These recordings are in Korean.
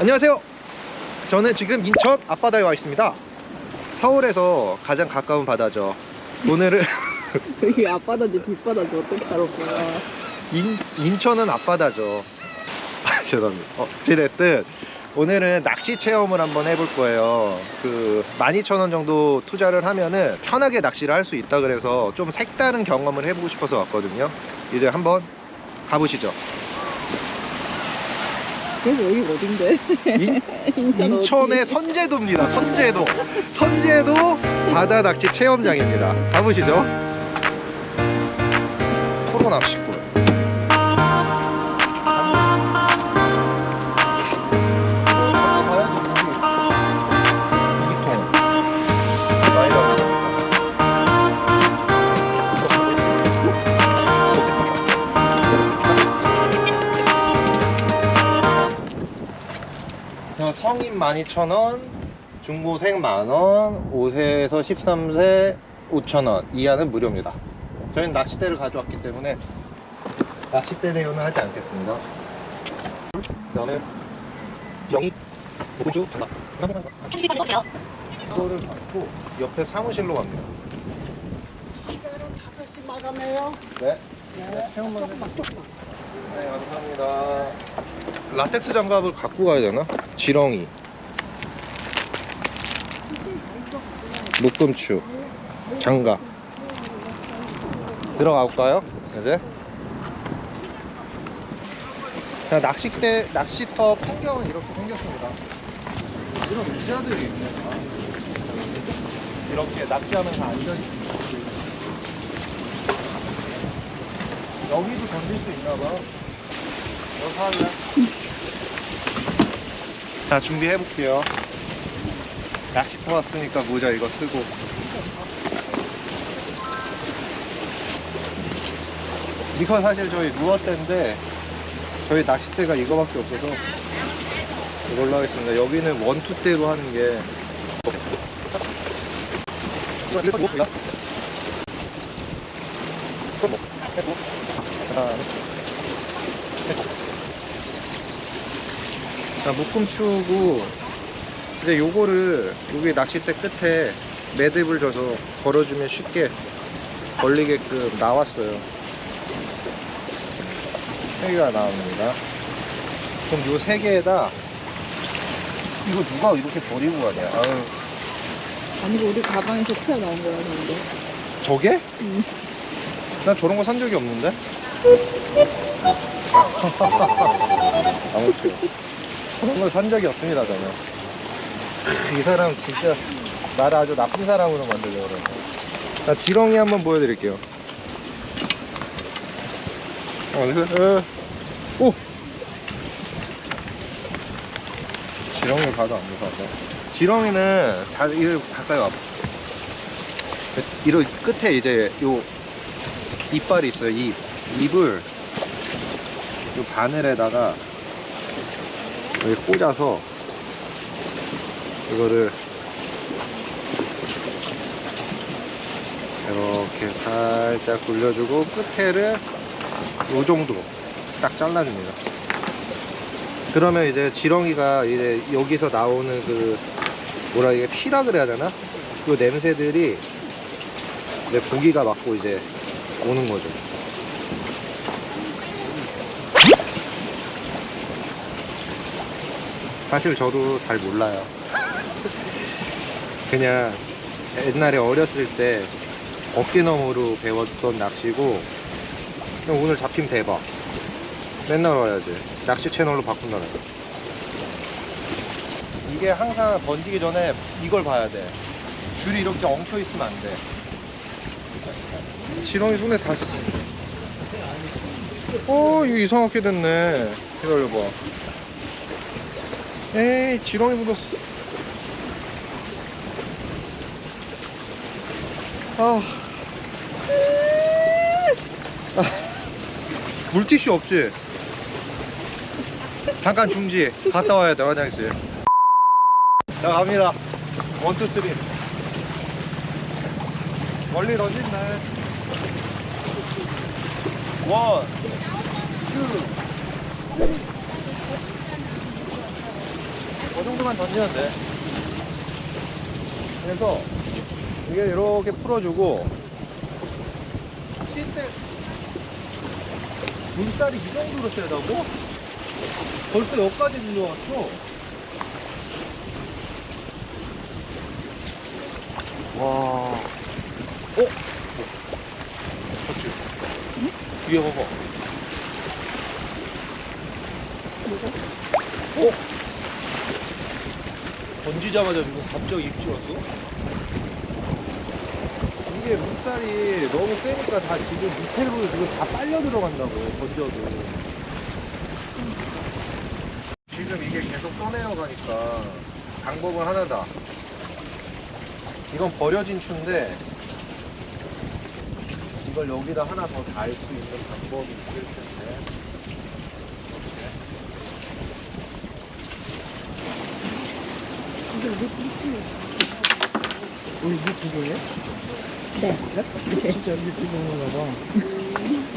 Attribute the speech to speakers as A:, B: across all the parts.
A: 안녕하세요. 저는 지금 인천 앞바다에 와 있습니다. 서울에서 가장 가까운 바다죠. 오늘은
B: 여기 앞바다인데 뒷바다인데 어떻게 알아 거야
A: 인, 인천은 앞바다죠. 아, 죄송합니다. 어, 어찌됐든 오늘은 낚시 체험을 한번 해볼 거예요. 그 12,000원 정도 투자를 하면은 편하게 낚시를 할 수 있다 그래서 좀 색다른 경험을 해보고 싶어서 왔거든요. 이제 한번 가보시죠.
B: 그래서 여기가 어딘데?
A: 인,
B: 인천 어디?
A: 인천의 선제도입니다. 선제도. 선제도 바다 낚시 체험장입니다. 가보시죠. 프로 낚시꾼. 성인 12,000원, 중고생 만원, 5세에서 13세 5,000원 이하는 무료입니다. 저희는 낚싯대를 가져왔기 때문에 낚싯대 대여는 하지 않겠습니다. 그 다음에 영희, 오주, 전화. 이거를 받고 옆에 사무실로 갑니다.
B: 시간은 5시 마감해요
A: 네.
B: 네
A: 체험만 네, 감사합니다. 라텍스 장갑을 갖고 가야 되나? 지렁이. 묶음추. 장갑. 들어가 볼까요? 이제. 자, 낚싯대, 낚시터 풍경은 이렇게 생겼습니다. 이런 의자들이 있네. 이렇게 낚시하면서 앉아있는 여기도 던질 수 있나 봐. 여기 할래? 자, 준비해 볼게요. 낚시터 왔으니까 모자 이거 쓰고. 이거 사실 저희 루어대인데, 저희 낚싯대가 이거밖에 없어서 이걸로 하겠습니다. 여기는 원투대로 하는 게. 이거 이거 먹. 해보. 자, 묶음 추고, 이제 요거를 여기 낚싯대 끝에 매듭을 줘서 걸어주면 쉽게 걸리게끔 나왔어요. 세 개가 나옵니다. 그럼 요 세 개에다 이거 누가 이렇게 버리고 가냐? 아유,
B: 아니고 우리 가방에서 튀어나온 거야 근데
A: 저게?
B: 응.
A: 난 저런 거 산 적이 없는데? 아무튼. 저런 걸 산 적이 없습니다 저는. 이 사람 진짜 나를 아주 나쁜 사람으로 만들려고 그러네. 자 지렁이 한번 보여드릴게요. 어, 이거, 어. 오! 지렁이 봐도 안 무서워. 지렁이는 자, 이거 가까이 와봐. 이런 끝에 이제 요 이빨이 있어요 입 입을 요 바늘에다가 여기 꽂아서 이거를 이렇게 살짝 굴려주고 끝에를 요 정도 딱 잘라줍니다. 그러면 이제 지렁이가 이제 여기서 나오는 그 뭐라 이게 피라 그래야 되나? 요 냄새들이 내 고기가 맞고 이제 오는 거죠. 사실 저도 잘 몰라요. 그냥 옛날에 어렸을 때 어깨너머로 배웠던 낚시고 그냥 오늘 잡히면 대박. 맨날 와야지. 낚시 채널로 바꾼다는 거. 이게 항상 던지기 전에 이걸 봐야 돼. 줄이 이렇게 엉켜 있으면 안 돼. 지렁이 손에 다 쓰. 어, 이거 이상하게 됐네. 기다려봐. 에이, 지렁이 묻었어. 아. 아. 물티슈 없지? 잠깐 중지. 갔다 와야 돼, 화장실. 자, 갑니다. 원, 투, 쓰리. 멀리 던진다. 원, 투, 정도만 던지면 돼. 그래서 이게 이렇게 풀어주고 물살이 이 정도로 세다고? 벌써 여기까지 밀려왔어. 와. 어? 그렇지. 뒤에 봐봐.
B: 뭐가?
A: 어? 던지자마자 지금 갑자기 입질 왔어? 이게 물살이 너무 세니까 다 지금 밑으로 지금 다 빨려 들어간다고, 던져도. 지금 이게 계속 떠내려 가니까 방법은 하나다. 이건 버려진 추인데 이걸 여기다 하나 더 달 수 있는 방법이 있을 텐데.
B: 이게 우리
C: 지금이야?
B: 네. 네.
C: 진짜 물 지금인가 봐.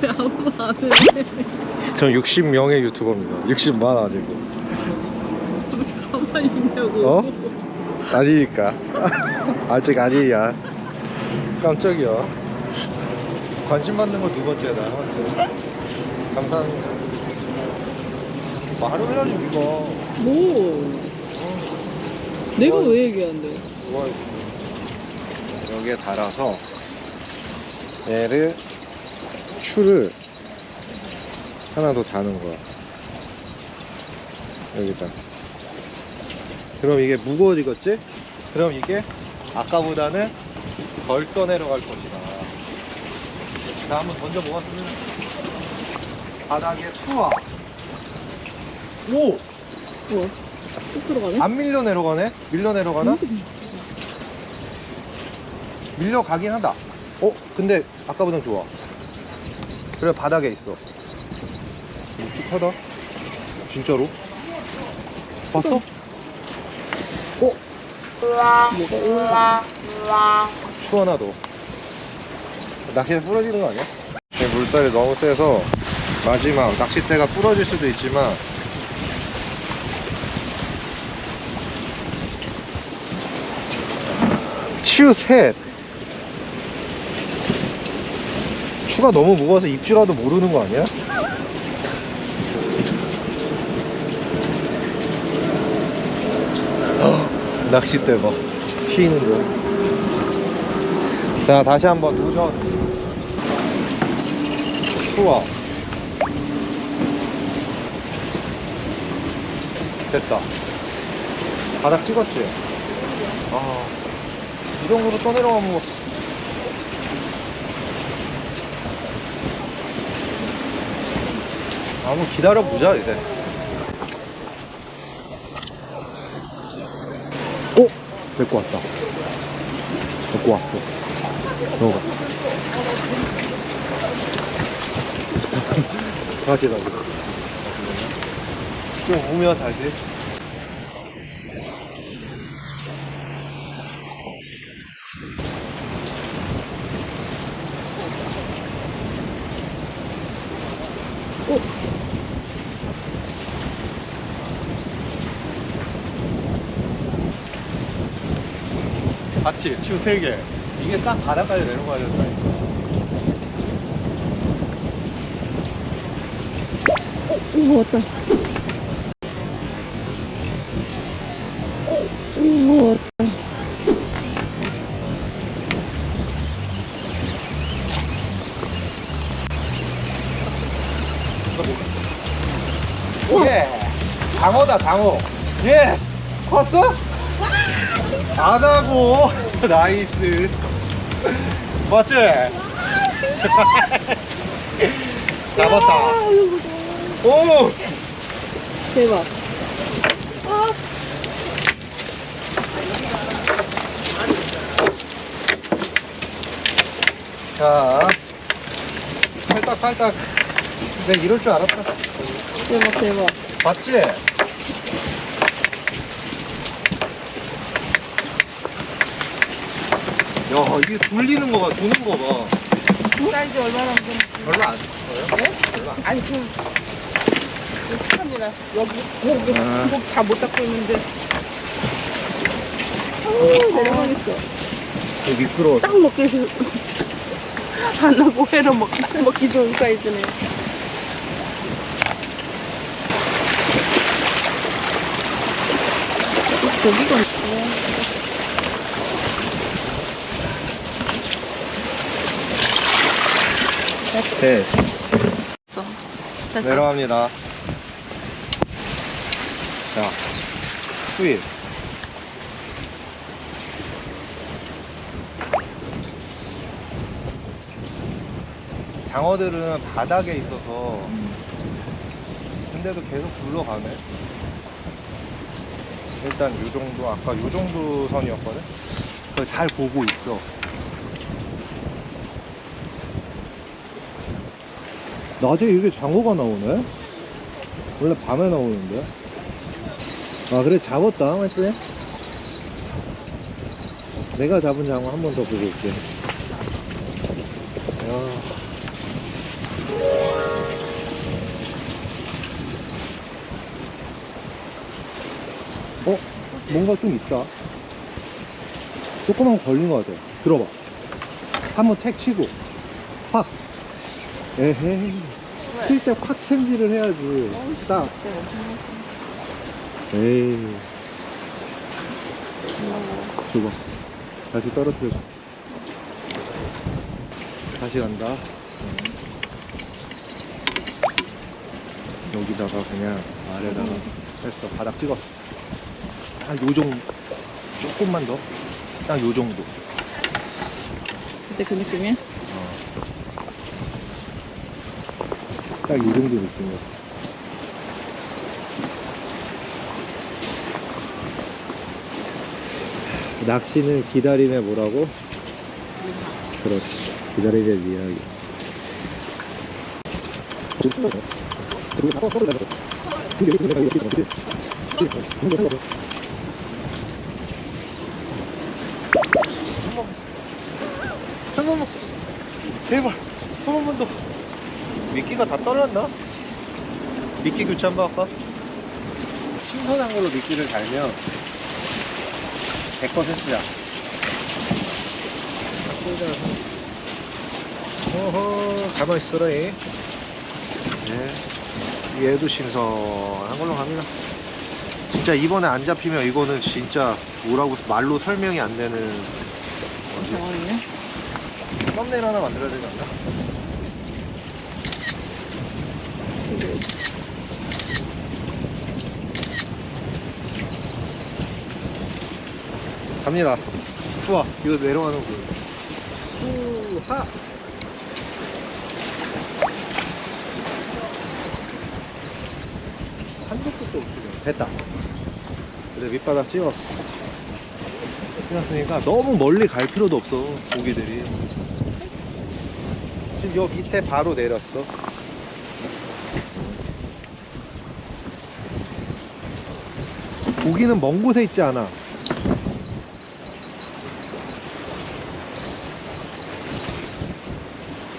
B: 왜 아무 안 해?
A: 저 60명의 유튜버입니다. 60만 아니고.
B: 가만히 있냐고.
A: 어? 아니니까. 아직 아니야. 깜짝이야. 관심 받는 거 두 번째다. 감사합니다. 말을 해야지, 우리가.
B: 뭐? 내가 왜 얘기한대?
A: 좋아요. 여기에 달아서 얘를 추를 하나 더 다는 거야. 여기다. 그럼 이게 무거워지겠지? 그럼 이게 아까보다는 덜 떠내려갈 것이다. 자, 한번 던져보았으면 바닥에 투하. 오!
B: 쭉 들어가네?
A: 안 밀려 내려가네? 밀려 내려가나? 밀려가긴 하다. 어? 근데 아까보단 좋아. 그래 바닥에 있어. 묵직하다. 진짜로? 봤어? 어?
B: 뭐가 올라가?
A: 추 하나 더. 낚시에 부러지는 거 아니야? 물살이 너무 세서 마지막 낚싯대가 부러질 수도 있지만 추 셋. 추가 너무 무거워서 입질라도 모르는 거 아니야? 낚싯대 봐. 휘는 거. 자, 다시 한번 도전. 우와. 됐다. 바닥 찍었지? 아, 이 정도로 떠내려가면 뭐. 아무 기다려보자, 이제. 데리고 왔다. 데리고 왔어. 너가. 다시, 다시. 좀 오면 다시. 봤지? 추 3개. 이게 딱 바닥까지 내려가야 된다니까.
B: 우와, 왔다. 우와, 왔다.
A: 예! 장어다, 장어. 예스! 컸어? 안하고. 나이스. 맞지? 잡았다.
B: 아, 이거.
A: 오!
B: 대박. 아,
A: 자. 팔딱, 팔딱. 내가 이럴 줄 알았다.
B: 대박, 대박.
A: 봤지? 야 이게 돌리는 거 봐, 도는 거 봐.
C: 사이즈 얼마나 좀
A: 별로 안 커요?
C: 네?
A: 별로 안.
C: 아니 그 축하합니다. 여기 고기
A: 아.
C: 고기 다못 잡고 있는데
B: 오, 내려가겠어.
A: 되게 미끄러워.
C: 딱 먹기 싫- 안 하고 회로 먹, 딱 먹기 좋은 사이즈네.
B: 고기가
A: 됐어.
B: 있어. 됐어.
A: 내려갑니다. 자, 수입. 장어들은 바닥에 있어서 근데도 계속 굴러가네. 일단 요 정도 아까 요 정도 선이었거든. 그걸 잘 보고 있어. 낮에 이렇게 장어가 나오네? 원래 밤에 나오는데? 아, 그래, 잡았다, 맞지? 내가 잡은 장어 한 번 더 보고 올게. 야. 어? 뭔가 좀 있다. 조그만 거 걸린 것 같아. 들어봐. 한번 택 치고. 확. 에헤이. 칠때확 챔질을 해야지. 딱. 에이. 죽었어. 다시 떨어뜨려줘. 다시 간다. 여기다가 그냥 아래다가 했어. 바닥 찍었어. 한요 정도. 조금만 더. 딱 요 정도.
B: 그때 그 느낌이야?
A: 딱 이 정도 느낌이었어. 낚시는 기다림에 뭐라고? 그렇지. 기다림에 미안하게. 한 번만, 제발, 한 번만 더. 미끼가 다 떨어졌나? 미끼 교체 한번 할까? 신선한 걸로 미끼를 달면 100%야. 어허, 가만 있어라, 얘. 네. 얘도 신선한 걸로 갑니다. 진짜 이번에 안 잡히면 이거는 진짜 뭐라고 말로 설명이 안 되는?
B: 정원이네.
A: 썸네일 하나 만들어야 되지 않나? 갑니다. 수아, 이거 내려가는 거. 수하! 한도 끝도 없어. 됐다. 그래, 밑바닥 찍었어. 찍었으니까 너무 멀리 갈 필요도 없어, 고기들이. 지금 요 밑에 바로 내렸어. 고기는 먼 곳에 있지 않아.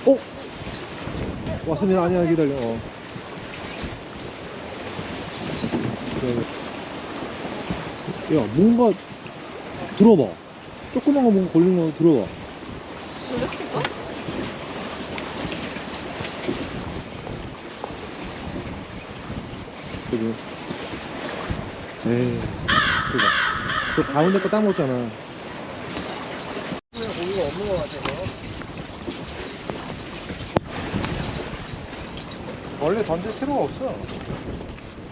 A: 어? 왔습니다. 아니야, 기다려. 어. 네. 야, 뭔가 들어봐. 조그만 거 뭔가 걸린 거 들어봐.
B: 놀랬을까?
A: 그지? 에이, 그거. 저 가운데 거딱 먹잖아. 고기가 없는 것 같아서. 원래 던질 필요가 없어.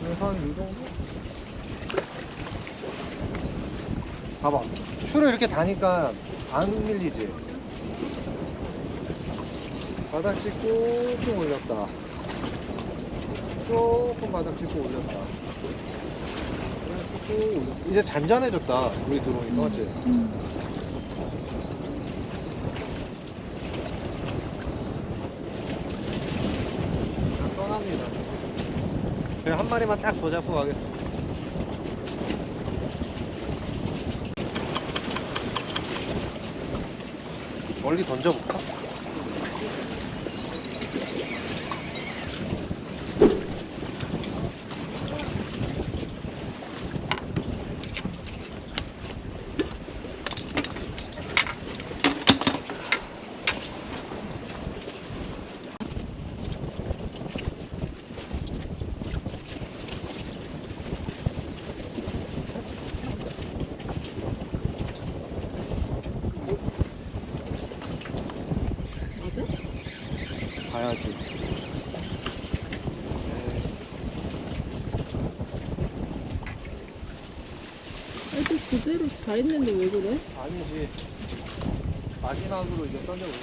A: 그래서 한 이 정도? 봐봐. 추를 이렇게 다니까 안 밀리지. 바닥 짚고 좀 올렸다. 조금 바닥 짚고 올렸다. 올렸다. 이제 잔잔해졌다. 물이 들어오니까, 맞지? 자, 떠납니다. 그냥 한 마리만 딱 더 잡고 가겠습니다. 멀리 던져볼까?
B: 그대로 잘 있는데 왜 그래?
A: 아니지. 마지막으로 이제 던져볼게.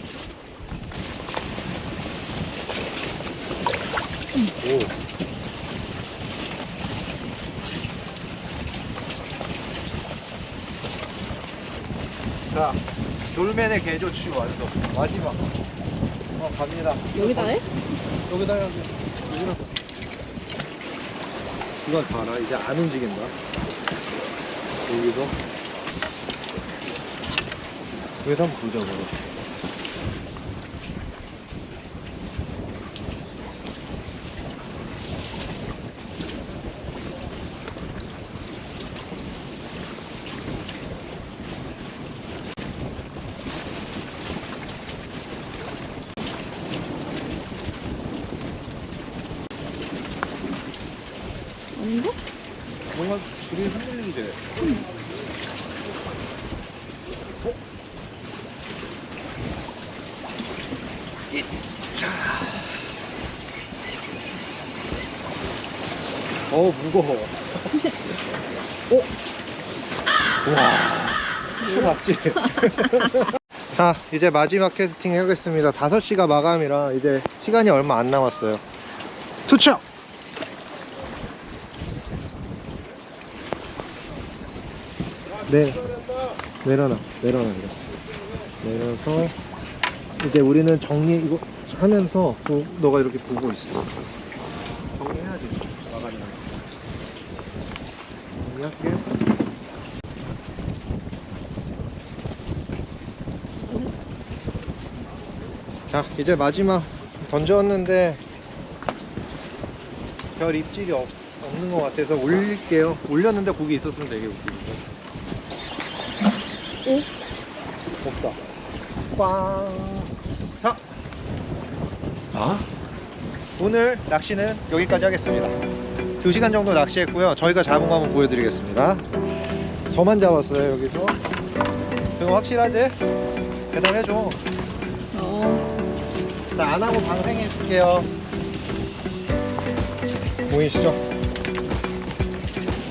A: 오. 자, 돌맨의 개조치 완성. 마지막. 어, 갑니다.
B: 여기다 해?
A: 여기다 해야지. 여기다. 이건 봐라. 이제 안 움직인다. 여기서. 여기서 한번 보자, 그거.
B: 아닌가?
A: 뭔가 줄이 흔들리지? 어? 이, 자. 어, 무거워. 어? 와. 수 맞지? 자, 이제 마지막 캐스팅 해보겠습니다. 5시가 마감이라 이제 시간이 얼마 안 남았어요. 투척! 네. 내려놔, 내려놔, 내려. 내려서 이제 우리는 정리 이거 하면서 또 너가 이렇게 보고 있어. 정리해야지. 나가면. 정리 할게. 자, 이제 마지막 던졌는데 별 입질이 없, 없는 것 같아서 올릴게요. 올렸는데 고기 있었으면 되게 웃기고.
B: 오?
A: 없다. 꽝. 자.
D: 어?
A: 오늘 낚시는 여기까지 하겠습니다. 2시간 정도 낚시했고요. 저희가 잡은 거 한번 보여드리겠습니다. 저만 잡았어요, 여기서. 그거 확실하지? 대답해줘.
B: 어.
A: 자, 안 하고 방생해 줄게요. 보이시죠?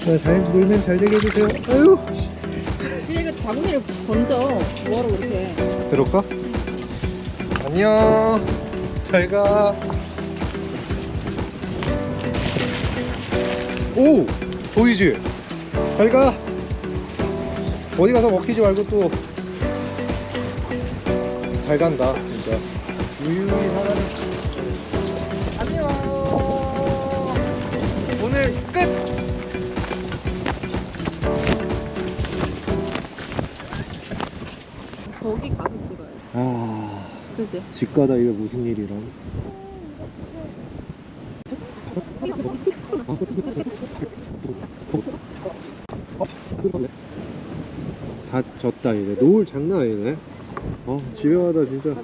A: 네, 잘 놀면 잘 되게 해주세요. 아유.
B: 그러니까 바구니를 던져. 뭐하러 그렇게.
A: 그럴까? 안녕. 잘 가. 오! 보이지? 잘 가. 어디 가서 먹히지 말고 또. 잘 간다, 진짜. 유유히 살아라. 안녕. 오늘 끝!
B: 거기 가서 찍어야 돼.
A: 아,
B: 그지?
A: 집 가다 이게 무슨 일이란. 다 졌다 얘네. 노을 장난 아니네. 어 집에 가다 진짜.